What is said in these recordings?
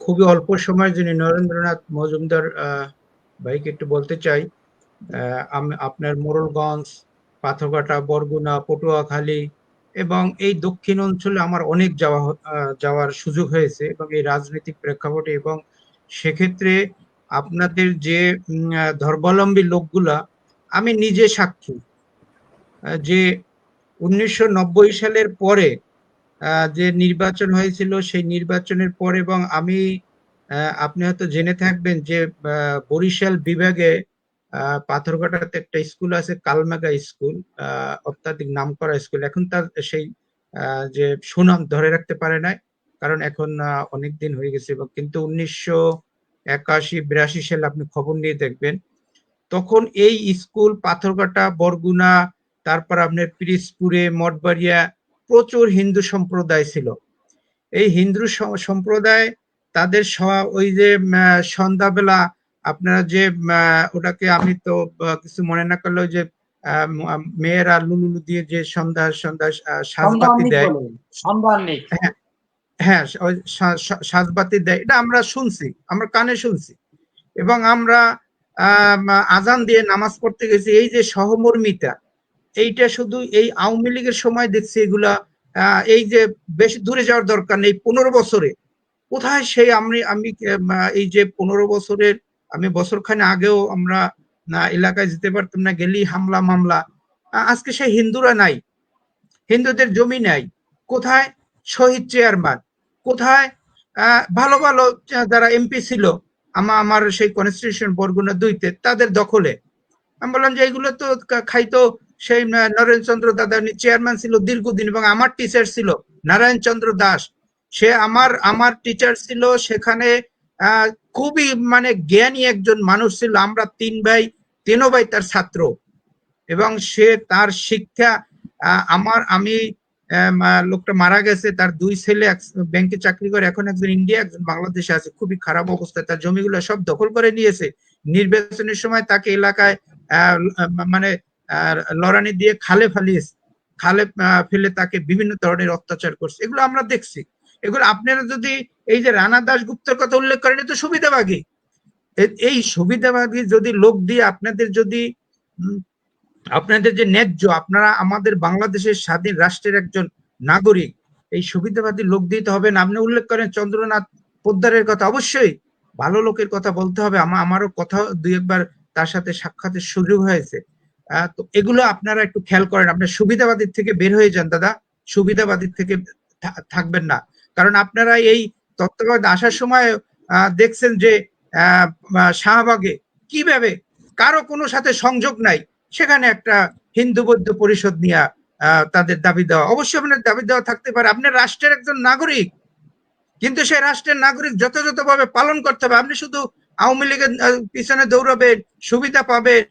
খুবই অল্প সময়ের জন্য নরেন্দ্রনাথ মজুমদার ভাইকে একটু বলতে চাই আপনার মোরলগঞ্জ পাথরঘাটা, বরগুনা, পটুয়াখালী এবং এই দক্ষিণ অঞ্চলে আমার অনেক যাওয়া যাওয়ার সুযোগ হয়েছে এবং এই রাজনৈতিক প্রেক্ষাপটে এবং সেক্ষেত্রে আপনাদের যে ধর্মাবলম্বী লোকগুলা, আমি নিজে সাক্ষী যে উনিশশো নব্বই সালের পরে যে নির্বাচন হয়েছিল সেই নির্বাচনের পর এবং আমি আপনি হয়তো জেনে থাকবেন যে বরিশাল বিভাগে পাথরঘাটাতে একটা স্কুল আছে, কালমেগা স্কুল অত্যাধিক নামকরা স্কুল। এখন তার সেই যে সুনাম ধরে রাখতে পারে নাই, কারণ এখন অনেক দিন হয়ে গেছে এবং কিন্তু উনিশশো একাশি বিরাশি সালে আপনি খবর নিয়ে দেখবেন, তখন এই স্কুল পাথরঘাটা, বরগুনা, তারপর আপনার পিরিজপুরে, মঠবাড়িয়া প্রচুর হিন্দু সম্প্রদায় ছিল। এই হিন্দু সম্প্রদায় তাদের ওই যে সন্ধ্যাবেলা আপনারা যে ওটাকে আমি তো কিছু মনে না করলে ওই যে মেয়েরা লুলুলু দিয়ে যে সন্ধ্যা সন্ধ্যা সাজবাতি দেয়। হ্যাঁ সা- সাজবাতি দেয়। এটা আমরা শুনছি আমরা কানে শুনছি। এবং আমরা আম, আজান দিয়ে নামাজ পড়তে গেছি। এই যে সহমর্মিতা এইটা শুধু এই আওয়ামী লীগের সময় দেখছি এগুলা এই যে বেশি দূরে যাওয়ার দরকার নেই, পনেরো বছরে। কোথায় সেই আমি আমি এই যে পনেরো বছরের, আমি বছরখানে আগেও আমরা, না, এলাকায় যেতে পারতাম না গেলি হামলা, মামলা। আজকে সেই হিন্দুরা নাই। হিন্দুদের জমি নাই। কোথায় শহীদ চেয়ারম্যান? কোথায় ভালো ভালো যারা এমপি ছিল, আমা, আমার সেই কনস্টিটিউশন বরগুনা দুইতে, তাদের দখলে। আমি বললাম যে এইগুলো তো খাইতো সেই নরেন চন্দ্র দাদা উনি চেয়ারম্যান ছিল দীর্ঘদিন এবং আমার টিচার ছিল নারায়ণ চন্দ্র দাস। সে আমার আমার টিচার ছিল, সেখানে খুবই মানে জ্ঞানী একজন মানুষ ছিল, আমরা তিন ভাই, তিনও ভাই তার ছাত্র। এবং সে তার শিক্ষা আমার, আমি লোকটা মারা গেছে, তার দুই ছেলে ব্যাংকে চাকরি করে, এখন একজন ইন্ডিয়া, একজন বাংলাদেশে আছে, খুবই খারাপ অবস্থায় তার জমিগুলো সব দখল করে নিয়েছে। নির্বাচনের সময় তাকে এলাকায় মানে লড়ানি দিয়ে খালে ফালিয়েছে খালে ফেলে তাকে বিভিন্ন ধরনের অত্যাচার করছে, এগুলো আমরা দেখছি। এগুলো আপনারা যদি এই যে রানা দাশগুপ্তের কথা উল্লেখ করেন তো সুবিধাবাগী এই সুবিধাবাদী যদি লোক দিয়ে আপনাদের যদি আপনাদের যে ন্যায্য, আপনারা আমাদের বাংলাদেশের স্বাধীন রাষ্ট্রের একজন নাগরিক, এই সুবিধাবাদী লোক দিতে হবে না। আপনি উল্লেখ করেন চন্দ্রনাথ পোদ্দারের কথা, অবশ্যই ভালো লোকের কথা বলতে হবে। আমার আমারও কথা দুই একবার তার সাথে সাক্ষাতের সুযোগ হয়েছে। তো এগুলো আপনারা একটু খেয়াল করেন। আপনার সুবিধাবাদীর থেকে বের হয়ে যান, দাদা। সুবিধাবাদীর থেকে থাকবেন না। কারণ আপনারা এই তত্ত্বাবধান আসার সময় দেখছেন যে শাহবাগে কীভাবে কারও কোনো সাথে সংযোগ নাই। সেখানে একটা হিন্দু বৌদ্ধ পরিষদ নিয়ে তাদের দাবি দেওয়া। অবশ্যই আপনার দাবি দেওয়া থাকতে পারে। আপনার রাষ্ট্রের একজন নাগরিক। কিন্তু সেই রাষ্ট্রের নাগরিক যথাযথভাবে পালন করতে হবে। আপনি শুধু আওয়ামী লীগের পিছনে দৌড়াবেন সুবিধা পাবেন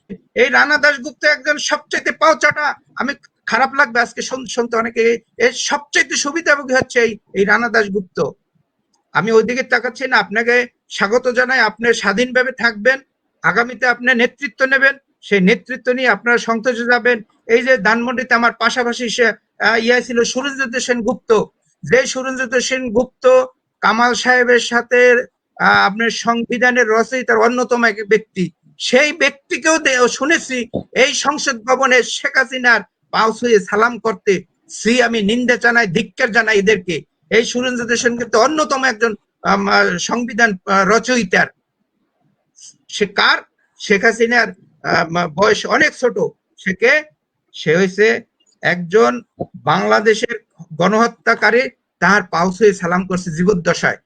এই রানা দাশগুপ্ত একজন সবচাইতে পাও চাটা আমি খারাপ লাগবে আজকে শুনতে অনেকে। এর সবচাইতে সুবিধাভোগী হচ্ছে এই রানা দাশগুপ্ত। আমি ওইদিকে তাকাচ্ছি না। আপনাকে স্বাগত জানাই। আপনি স্বাধীনভাবে থাকবেন। আগামীতে আপনি নেতৃত্ব নেবেন। সেই নেতৃত্ব নিয়ে আপনারা সংসদে যাবেন। এই যে ধানমন্ডিতে আমার পাশাপাশি সে ইয়া ছিল সুরেন্দ্রনাথ সেন গুপ্ত যে সুরেন্দ্রনাথ সেন গুপ্ত কামাল সাহেবের সাথে আপনার সংবিধানের রচয়িতার অন্যতম এক ব্যক্তি। সেই ব্যক্তিকেও শুনেছি, এই সংসদ ভবনে শেখ হাসিনার পাও ছুঁয়ে সালাম করতে সি আমি নিন্দা জানাই, ধিক্কার জানাই এদেরকে। এই সুরেন্দ্র সেন কিন্তু অন্যতম একজন সংবিধান রচয়িতার। সে কার? শেখ হাসিনার বয়স অনেক ছোট। সে কে সে হয়েছে একজন বাংলাদেশের গণহত্যাকারী, তার পাউস হয়ে সালাম করছে জীবদ্দশায়।